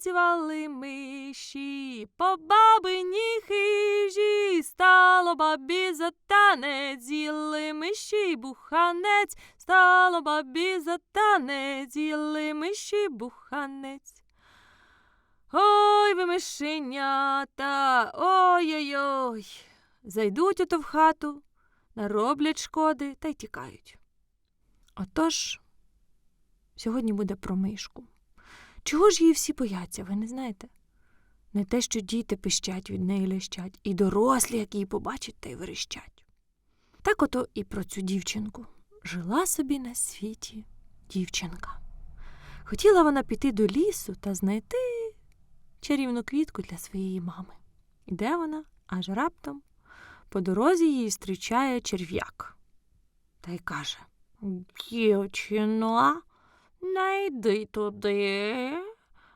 танцювали миші, по бабині хижі, стало бабі за танець, з'їли миші буханець, стало бабі за танець, з'їли миші буханець. Ой, ви мишенята, ой-ой-ой. Зайдуть ото в хату, нароблять шкоди та й тікають. Отож, сьогодні буде про мишку. Чого ж її всі бояться, ви не знаєте? Не те, що діти пищать від неї лещать, і дорослі, як її побачать, та й верещать. Так ото і про цю дівчинку. Жила собі на світі дівчинка. Хотіла вона піти до лісу та знайти чарівну квітку для своєї мами. Іде вона, аж раптом по дорозі її зустрічає черв'як. Та й каже Дівчино, не йди туди,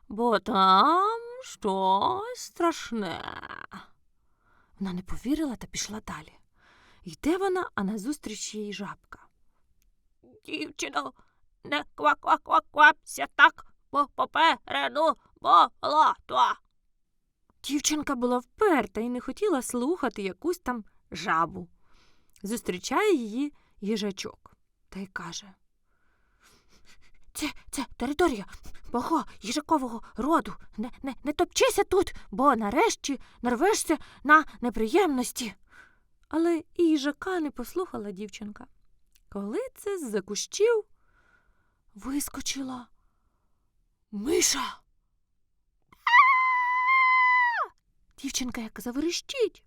бо там щось страшне. Вона не повірила та пішла далі. Йде вона, а назустріч їй жабка. Дівчино, не ква-ква-ква-квапся так, бо попереду болото. Дівчинка була вперта і не хотіла слухати якусь там жабу. Зустрічає її їжачок та й каже. Це, це територія мого їжакового роду. Не, не, не топчися тут, бо нарешті нарвешся на неприємності. Але і їжака не послухала дівчинка. Коли це з-за кущів вискочила миша. Дівчинка як заверещить.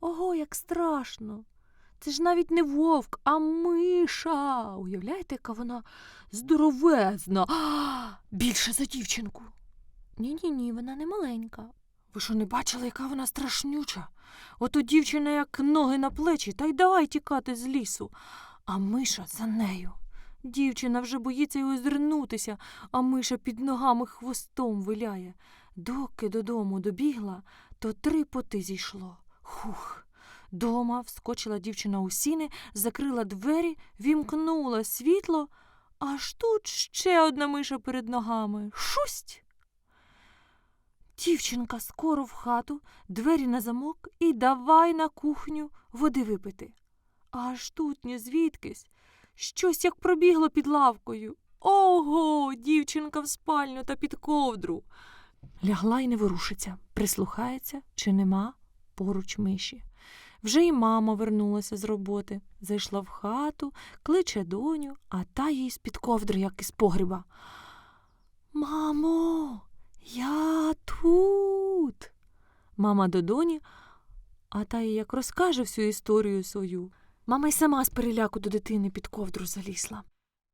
Ого, як страшно. Це ж навіть не вовк, а миша. Уявляєте, яка вона здоровезна, а, більше за дівчинку. Ні, ні, ні, вона не маленька. Ви що не бачили, яка вона страшнюча? Ото дівчина як ноги на плечі, та й давай тікати з лісу. А миша за нею. Дівчина вже боїться й озирнутися, а миша під ногами хвостом виляє. Доки додому добігла, то три поти зійшло. Хух. Дома вскочила дівчина у сіни, закрила двері, вімкнула світло, аж тут ще одна миша перед ногами. Шусть. Дівчинка скоро в хату, двері на замок і давай на кухню води випити. Аж тут ні звідкись щось як пробігло під лавкою. Ого, дівчинка в спальню та під ковдру. Лягла й не ворушиться, прислухається, чи нема поруч миші. Вже й мама вернулася з роботи, зайшла в хату, кличе доню, а та їй з-під ковдри, як із погріба. Мамо, я тут. Мама до доні, а та їй як розкаже всю історію свою. Мама й сама з переляку до дитини під ковдру залізла.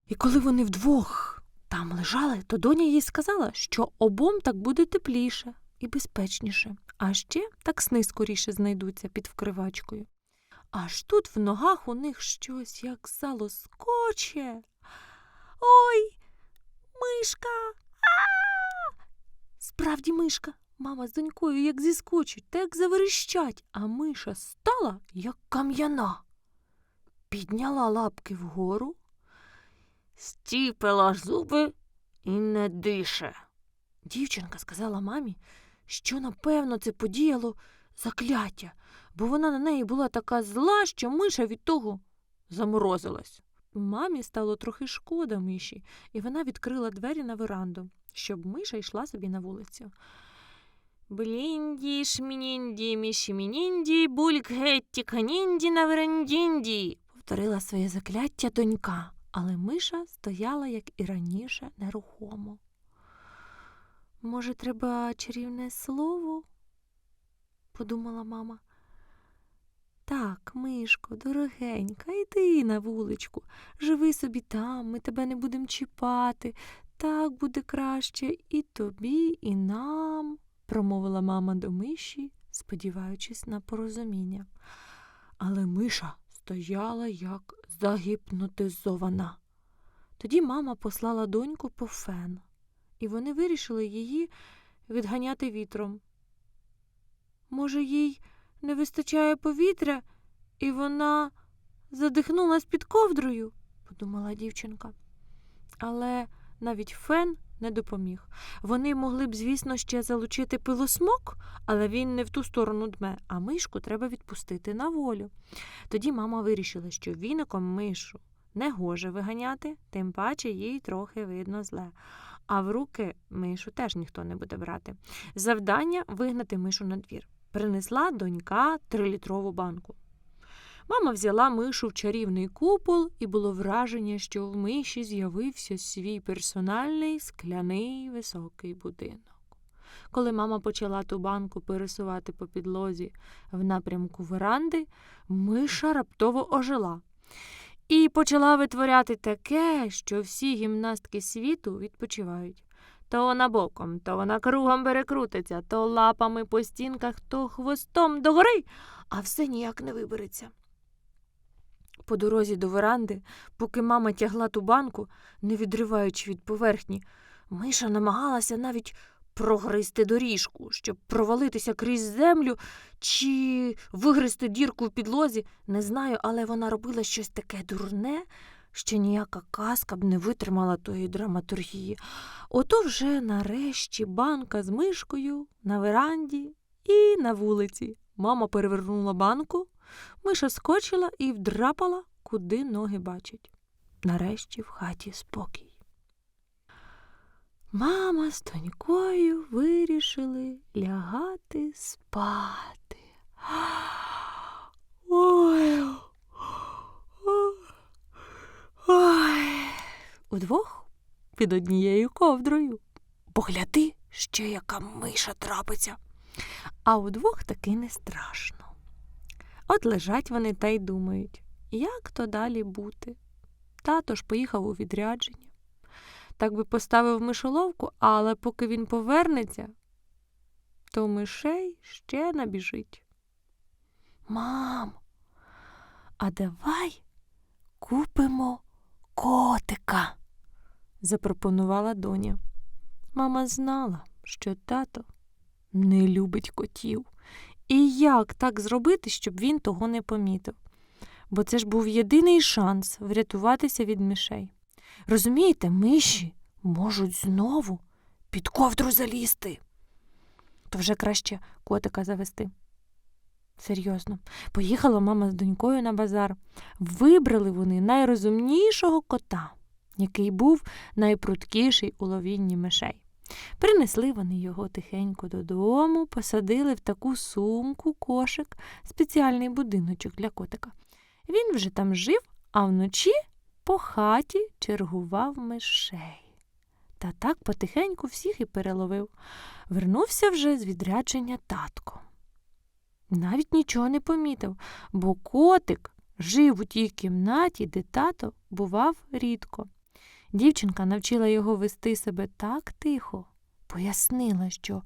І коли вони вдвох там лежали, то доня їй сказала, що обом так буде тепліше і безпечніше, а ще так сни скоріше знайдуться під вкривачкою. Аж тут в ногах у них щось як залоскоче. Ой, мишка. Справді мишка. Мама з донькою як зіскочуть та як заверещать, а миша стала, як кам'яна. Підняла лапки вгору, стіпила зуби і не дише. Дівчинка сказала мамі, що напевно це подіяло закляття, бо вона на неї була така зла, що миша від того заморозилась. Мамі стало трохи шкода миші, і вона відкрила двері на веранду, щоб миша йшла собі на вулицю. Блінді, шмінінді, мішімінінді, бульк канінді на верандінді, повторила своє закляття донька, але миша стояла, як і раніше, нерухомо. Може, треба чарівне слово? подумала мама. Так, мишко, дорогенька, йди на вуличку, живи собі там, ми тебе не будемо чіпати. Так буде краще і тобі, і нам, промовила мама до миші, сподіваючись на порозуміння. Але миша стояла як загіпнотизована. Тоді мама послала доньку по фен, і вони вирішили її відганяти вітром. Може, їй не вистачає повітря, і вона задихнулась під ковдрою, подумала дівчинка. Але навіть фен не допоміг. Вони могли б, звісно, ще залучити пилосмок, але він не в ту сторону дме, а мишку треба відпустити на волю. Тоді мама вирішила, що віником мишу не гоже виганяти, тим паче їй трохи видно зле. А в руки мишу теж ніхто не буде брати. Завдання вигнати мишу на двір. Принесла донька трилітрову банку. Мама взяла мишу в чарівний купол, і було враження, що в миші з'явився свій персональний скляний високий будинок. Коли мама почала ту банку пересувати по підлозі в напрямку веранди, миша раптово ожила і почала витворяти таке, що всі гімнастки світу відпочивають. То вона боком, то вона кругом перекрутиться, то лапами по стінках, то хвостом догори, а все ніяк не вибереться. По дорозі до веранди, поки мама тягла ту банку, не відриваючи від поверхні, миша намагалася навіть прогризти доріжку, щоб провалитися крізь землю чи вигризти дірку в підлозі. Не знаю, але вона робила щось таке дурне, що ніяка казка б не витримала тої драматургії. Ото вже нарешті банка з мишкою на веранді і на вулиці. Мама перевернула банку, миша скочила і вдрапала, куди ноги бачать. Нарешті в хаті спокій. Мама з донькою вирішили лягати спати. Ой. Ой. Удвох під однією ковдрою. Погляди, ще яка миша трапиться. А удвох таки не страшно. От лежать вони та й думають, як то далі бути. Тато ж поїхав у відрядження. Так би поставив мишоловку, але поки він повернеться, то мишей ще набіжить. Мам, а давай купимо котика, запропонувала доня. Мама знала, що тато не любить котів. І як так зробити, щоб він того не помітив? Бо це ж був єдиний шанс врятуватися від мишей. Розумієте, миші можуть знову під ковдру залізти. То вже краще котика завести. Серйозно, поїхала мама з донькою на базар. Вибрали вони найрозумнішого кота, який був найпруткіший у ловінні мишей. Принесли вони його тихенько додому, посадили в таку сумку, кошик, спеціальний будиночок для котика. Він вже там жив, а вночі по хаті чергував мишей. Та так потихеньку всіх і переловив. Вернувся вже з відрядження татко. Навіть нічого не помітив, бо котик жив у тій кімнаті, де тато бував рідко. Дівчинка навчила його вести себе так тихо, пояснила, що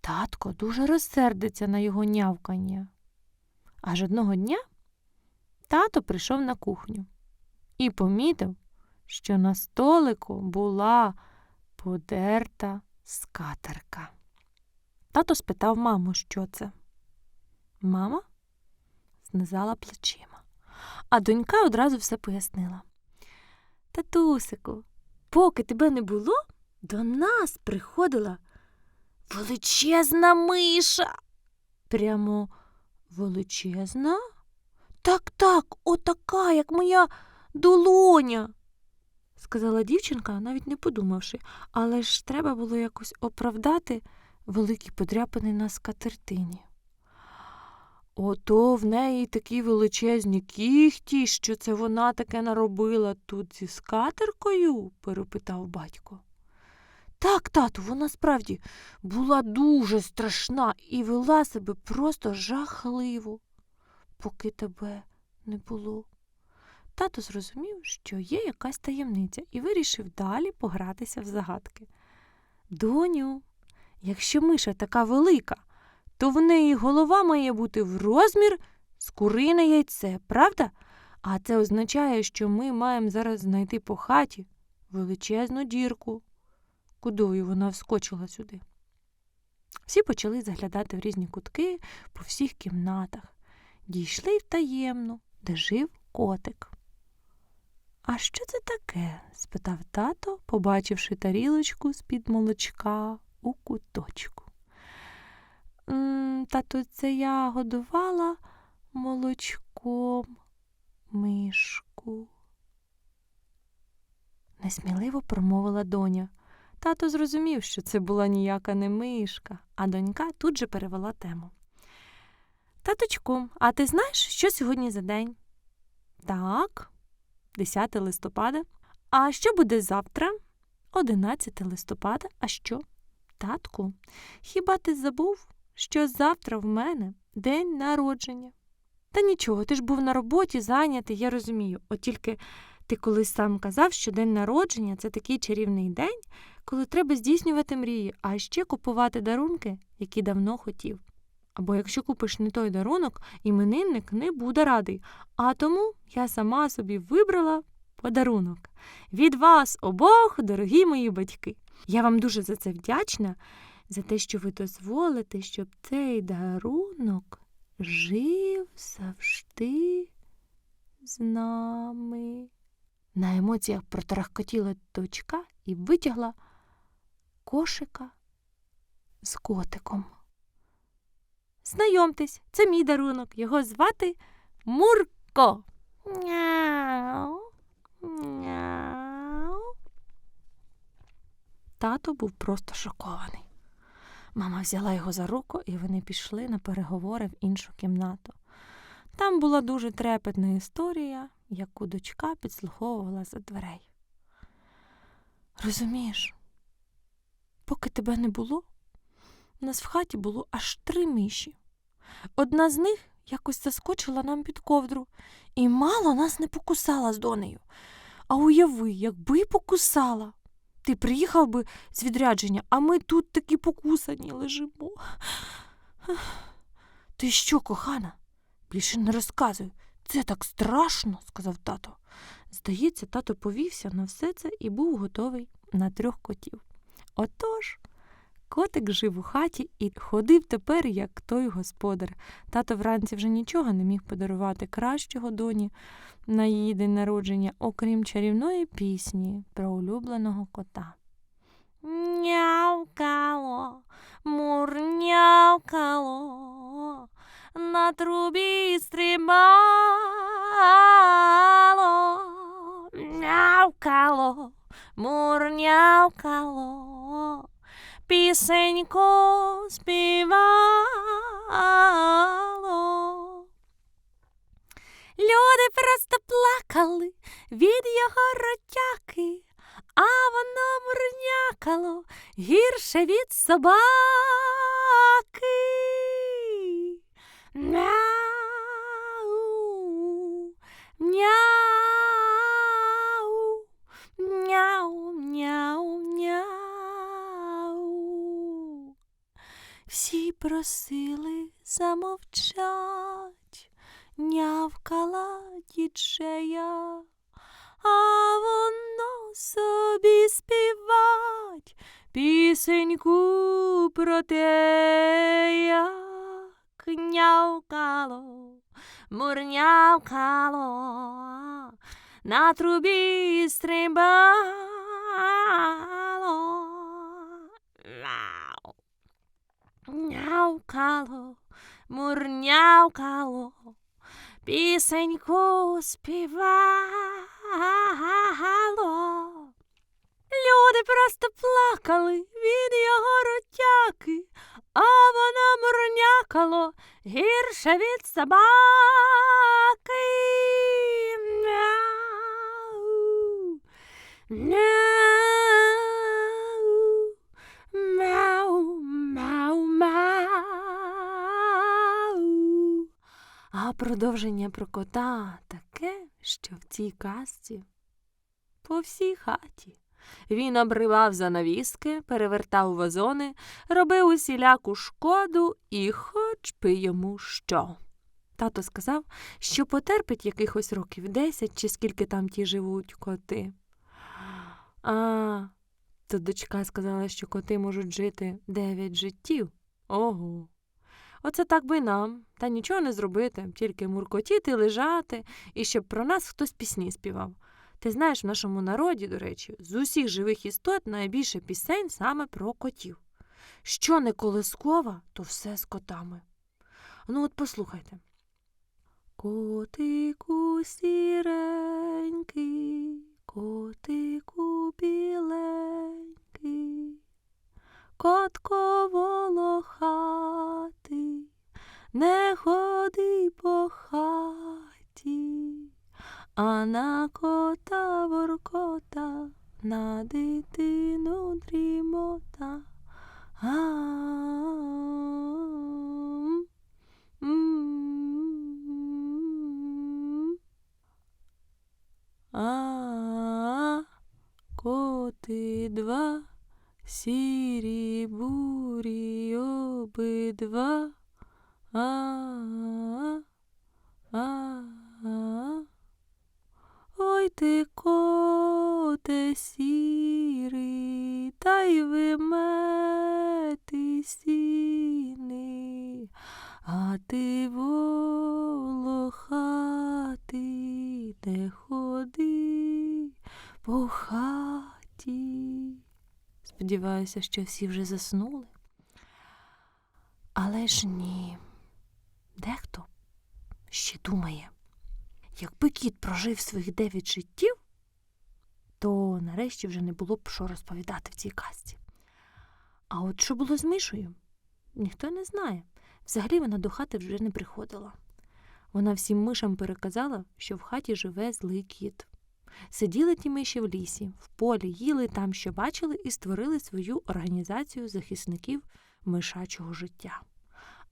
татко дуже розсердиться на його нявкання. Аж одного дня тато прийшов на кухню і помітив, що на столику була подерта скатерка. Тато спитав маму, що це. Мама знизала плечима, а донька одразу все пояснила. Татусику, поки тебе не було, до нас приходила величезна миша. Прямо величезна? Так, так, отака, як моя долоня, сказала дівчинка, навіть не подумавши, але ж треба було якось оправдати великі подряпини на скатертині. Ото в неї такі величезні кіхті, що це вона таке наробила тут зі скатеркою? перепитав батько. Так, тату, вона справді була дуже страшна і вела себе просто жахливо, поки тебе не було. Тато зрозумів, що є якась таємниця, і вирішив далі погратися в загадки. Доню, якщо миша така велика, то в неї голова має бути в розмір з курине яйце, правда? А це означає, що ми маємо зараз знайти по хаті величезну дірку, кудою вона вскочила сюди. Всі почали заглядати в різні кутки по всіх кімнатах, дійшли в таємну, де жив котик. А що це таке? спитав тато, побачивши тарілочку з-під молочка у куточку. «М, Тато, це я годувала молочком мишку. Несміливо промовила доня. Тато зрозумів, що це була ніяка не мишка, а донька тут же перевела тему. Таточку, а ти знаєш, що сьогодні за день? Так, 10 листопада. А що буде завтра? 11 листопада. А що? Татку, хіба ти забув, що завтра в мене день народження? Та нічого, ти ж був на роботі зайнятий, я розумію. От тільки ти колись сам казав, що день народження це такий чарівний день, коли треба здійснювати мрії, а ще купувати дарунки, які давно хотів. Або якщо купиш не той дарунок, іменинник не буде радий. А тому я сама собі вибрала подарунок. Від вас обох, дорогі мої батьки. Я вам дуже за це вдячна, за те, що ви дозволите, щоб цей дарунок жив завжди з нами. На емоціях протрахкотіла дочка і витягла кошика з котиком. Знайомтесь, це мій дарунок. Його звати Мурко. Няу. Няу. Тато був просто шокований. Мама взяла його за руку, і вони пішли на переговори в іншу кімнату. Там була дуже трепетна історія, яку дочка підслуховувала за дверей. Розумієш, поки тебе не було, у нас в хаті було аж три миші. Одна з них якось заскочила нам під ковдру і мало нас не покусала з донею. А уяви, якби покусала. Ти приїхав би з відрядження, а ми тут такі покусані лежимо. Ти що, кохана? Більше не розказуй. Це так страшно, сказав тато. Здається, тато повівся на все це і був готовий на трьох котів. Отож, котик жив у хаті і ходив тепер, як той господар. Тато вранці вже нічого не міг подарувати кращого доні на її день народження, окрім чарівної пісні про улюбленого кота. Нявкало, мурнявкало, на трубі стрибало, нявкало, мурнявкало, пісеньку співало. Люди просто плакали від його ротяки, а воно мурнякало гірше від собаки. Просили замовчать, нявкала діджея, а воно собі співать пісеньку про те, як нявкало, мурнявкало, на трубі стрибало. Мяу. Нявкало, мурнявкало, пісеньку співало. Люди просто плакали від його ротяки, а воно мурнякало гірше від собаки. Мяу, мяу, продовження про кота таке, що в цій казці по всій хаті. Він обривав занавіски, перевертав вазони, робив усіляку шкоду і хоч би йому що. Тато сказав, що потерпить якихось років десять чи скільки там ті живуть коти. А, то дочка сказала, що коти можуть жити дев'ять життів. Ого. Оце так би нам, та нічого не зробити, тільки муркотіти, лежати, і щоб про нас хтось пісні співав. Ти знаєш, в нашому народі, до речі, з усіх живих істот найбільше пісень саме про котів. Що не колискова, то все з котами. Ну, от послухайте. Котику сіренький, котику біленький, котко волохатий, не ходи по хаті, а на кота воркота, на дитину дрімота. Ам, м. А, коти два, сірі бурі обидва. А, а, а. Ой ти коте сірий, та й вимети сіни, а ти волохатий, не ходи по хаті. Сподіваюся, що всі вже заснули. Але ж ні, дехто ще думає. Якби кіт прожив своїх дев'ять життів, то нарешті вже не було б що розповідати в цій казці. А от що було з Мишою? Ніхто не знає. Взагалі вона до хати вже не приходила. Вона всім мишам переказала, що в хаті живе злий кіт. Сиділи ті миші в лісі, в полі, їли там, що бачили, і створили свою організацію захисників мишачого життя.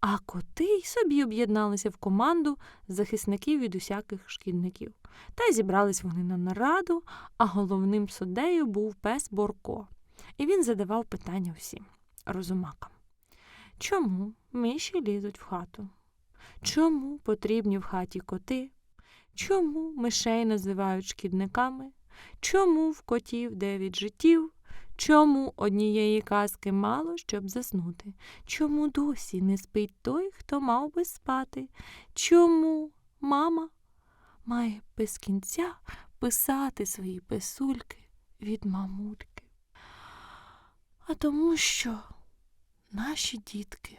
А коти й собі об'єдналися в команду захисників від усяких шкідників. Та й зібрались вони на нараду, а головним суддею був пес Борко. І він задавав питання всім розумакам. Чому миші лізуть в хату? Чому потрібні в хаті коти? Чому мишей називають шкідниками? Чому в котів дев'ять життів? Чому однієї казки мало, щоб заснути? Чому досі не спить той, хто мав би спати? Чому мама має без кінця писати свої писульки від мамульки? А тому що наші дітки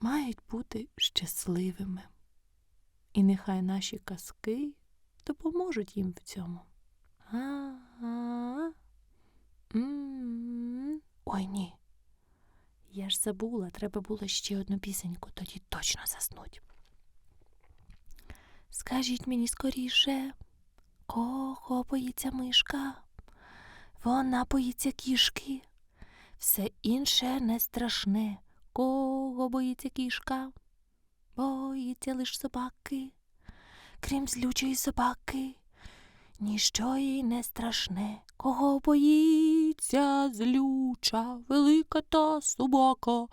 мають бути щасливими. І нехай наші казки допоможуть їм в цьому. А-а-а. Ой ні. Я ж забула, треба було ще одну пісеньку, тоді точно заснуть. Скажіть мені скоріше, кого боїться мишка? Вона боїться кішки. Все інше не страшне. Кого боїться кішка? Боїться лиш собаки, крім злючої собаки. Ніщо їй не страшне, кого боїться злюча, велика та собака.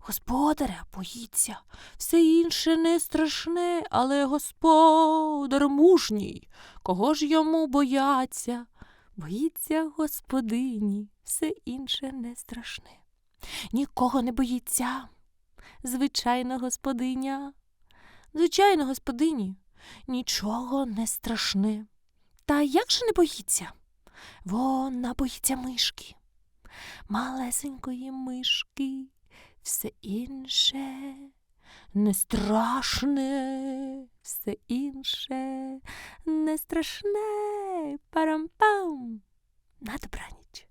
Господаря боїться, все інше не страшне, але господар мужній. Кого ж йому бояться? Боїться господині, все інше не страшне. Нікого не боїться. Звичайна господиня. Звичайно, господині, нічого не страшне. Та як же не боїться? Вона боїться мишки, малесенької мишки, все інше не страшне, все інше не страшне. Парам-пам. На добраніч.